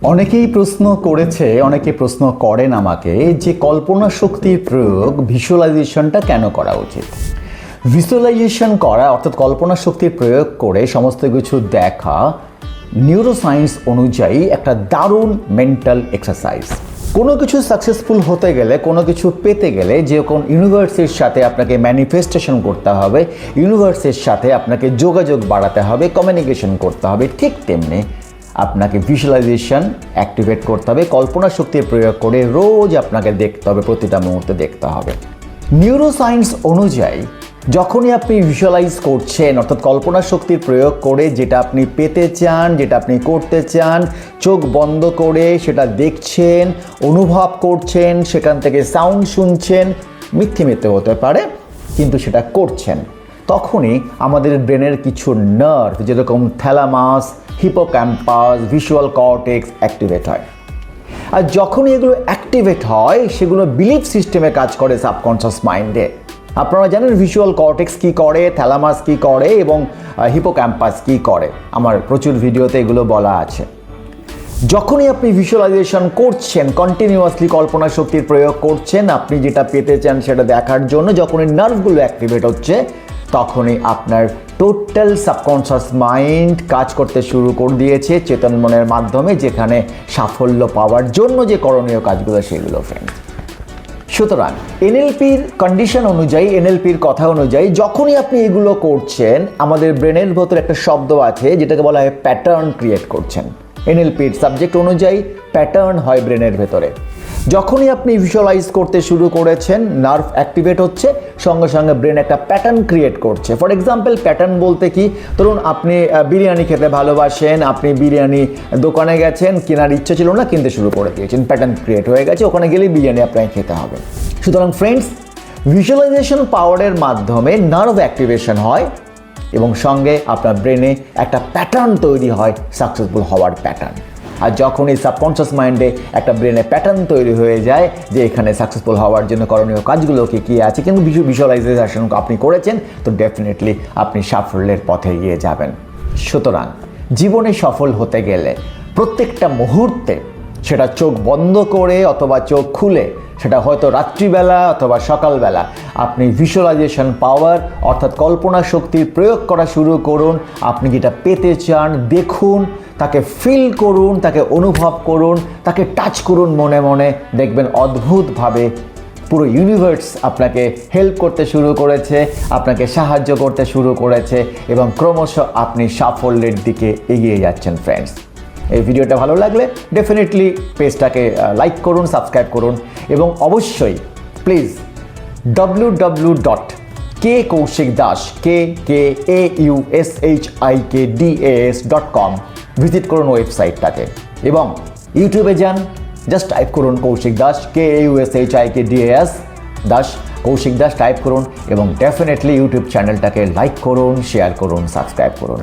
অনেকেই প্রশ্ন করেছে, অনেকে প্রশ্ন করেন আমাকে যে কল্পনা শক্তির প্রয়োগ ভিজুয়ালাইজেশনটা কেন করা উচিত? ভিজুয়ালাইজেশন করা, অর্থাৎ কল্পনা শক্তির প্রয়োগ করে সমস্ত কিছু দেখা নিউরোসায়েন্স অনুযায়ী একটা দারুণ মেন্টাল এক্সারসাইজ কোনো কিছু সাকসেসফুল হতে গেলে, কোনো কিছু পেতে গেলে যে কোন ইউনিভার্সের সাথে আপনাকে ম্যানিফেস্টেশন করতে হবে ইউনিভার্সের সাথে আপনাকে যোগাযোগ বাড়াতে হবে কমিউনিকেশন করতে হবে, ঠিক তেমনি আপনাকে ভিজুয়ালাইজেশন অ্যাক্টিভেট করতে হবে, কল্পনা শক্তির প্রয়োগ করে রোজ আপনাকে দেখতে হবে, প্রতিটা মুহূর্তে দেখতে হবে। নিউরোসায়েন্স অনুযায়ী, যখনই আপনি ভিজুয়ালাইজ করছেন, অর্থাৎ কল্পনা শক্তির প্রয়োগ করে যেটা আপনি পেতে চান, যেটা আপনি করতে চান, চোখ বন্ধ করে সেটা দেখছেন, অনুভব করছেন, সেখান থেকে সাউন্ড শুনছেন, মিথ্যে মিথ্যে হতে পারে, কিন্তু সেটা করছেন। তখনই আমাদের ব্রেনের কিছু নার্ভ যেরকম thalamus hippocampus visual cortex activate হয়। আর যখনই এগুলো অ্যাক্টিভেট হয়, সেগুলো বিলিফ সিস্টেমে কাজ করে সাবকনশাস মাইন্ডে আপনারা জানেন ভিজুয়াল কর্টেক্স কি করে থ্যালামাস কি করে এবং হিপোক্যাম্পাস কি করে। আমার প্রচুর ভিডিওতে এগুলো বলা আছে। যখনই আপনি ভিজুয়ালাইজেশন করছেন কন্টিনিউয়াসলি কল্পনা শক্তির প্রয়োগ করছেন, আপনি যেটা পেতে চান সেটা দেখার জন্য, যখনই নার্ভগুলো অ্যাক্টিভেট হচ্ছে তখনই আপনার টোটাল সাবকনশাস মাইন্ড কাজ করতে শুরু করে দিয়েছে চেতন মনের মাধ্যমে, যেখানে সাফল্য পাওয়ার জন্য যে করণীয় কাজগুলো সেগুলো ফ্রেন্ড সুতরাং এনএলপির কন্ডিশন অনুযায়ী, এনএলপির কথা অনুযায়ী, যখনই আপনি এগুলো করছেন, আমাদের ব্রেনের ভেতর একটা শব্দ আছে, যেটাকে বলা হয় প্যাটার্ন ক্রিয়েট করছেন। এনএলপির সাবজেক্ট অনুযায়ী প্যাটার্ন হয় ব্রেনের ভেতরে। যখনই আপনি ভিজুয়ালাইজ করতে শুরু করেছেন নার্ভ অ্যাক্টিভেট হচ্ছে, সঙ্গে সঙ্গে ব্রেন একটা প্যাটার্ন ক্রিয়েট করছে। ফর এক্সাম্পল প্যাটার্ন বলতে কি? ধরুন আপনি বিরিয়ানি খেতে ভালোবাসেন, আপনি বিরিয়ানি দোকানে গেছেন, কেনার ইচ্ছে ছিল না, কিনতে শুরু করে দিয়েছেন। প্যাটার্ন ক্রিয়েট হয়ে গেছে, ওখানে গেলেই বিরিয়ানি আপনাকে খেতে হবে। সুতরাং ফ্রেন্ডস ভিজুয়ালাইজেশন পাওয়ারের মাধ্যমে নার্ভ অ্যাক্টিভেশন হয় এবং সঙ্গে আপনার ব্রেনে একটা প্যাটার্ন তৈরি হয় সাকসেসফুল হওয়ার প্যাটার্ন আর যখনই এই মাইন্ডে একটা ব্রেনে প্যাটার্ন তৈরি হয়ে যায় যে এখানে সাকসেসফুল হওয়ার জন্য করণীয় কাজগুলো কী কী আছে, কিন্তু ভিজুয়ালাইজেশন আপনি করেছেন, তো ডেফিনেটলি আপনি সাফল্যের পথে এগিয়ে যাবেন। সুতরাং, জীবনে সফল হতে গেলে প্রত্যেকটা মুহূর্তে সেটা চোখ বন্ধ করে অথবা চোখ খুলে, সেটা হয়তো রাত্রিবেলা অথবা সকালবেলা। আপনি ভিজুয়ালাইজেশন পাওয়ার অর্থাৎ কল্পনা শক্তির প্রয়োগ করা শুরু করুন। আপনি যেটা পেতে চান, দেখুন, তাকে ফিল করুন, তাকে অনুভব করুন, তাকে টাচ করুন মনে মনে। দেখবেন অদ্ভুতভাবে পুরো ইউনিভার্স আপনাকে হেল্প করতে শুরু করেছে, আপনাকে সাহায্য করতে শুরু করেছে এবং ক্রমশ আপনি সাফল্যের দিকে এগিয়ে যাচ্ছেন ফ্রেন্ডস এই ভিডিওটা ভালো লাগলে ডেফিনেটলি পেজটাকে লাইক করুন সাবস্ক্রাইব করুন এবং অবশ্যই please W W dot K Kaushik Das K K A U S H I K D S dot com visit করুন ওয়েবসাইটটাকে এবং ইউটিউবে যান জাস্ট টাইপ করুন Kaushik Das K U S H I K D S Das Kaushik Das type করুন এবং definitely YouTube চ্যানেলটাকে like করুন শেয়ার করুন সাবস্ক্রাইব করুন।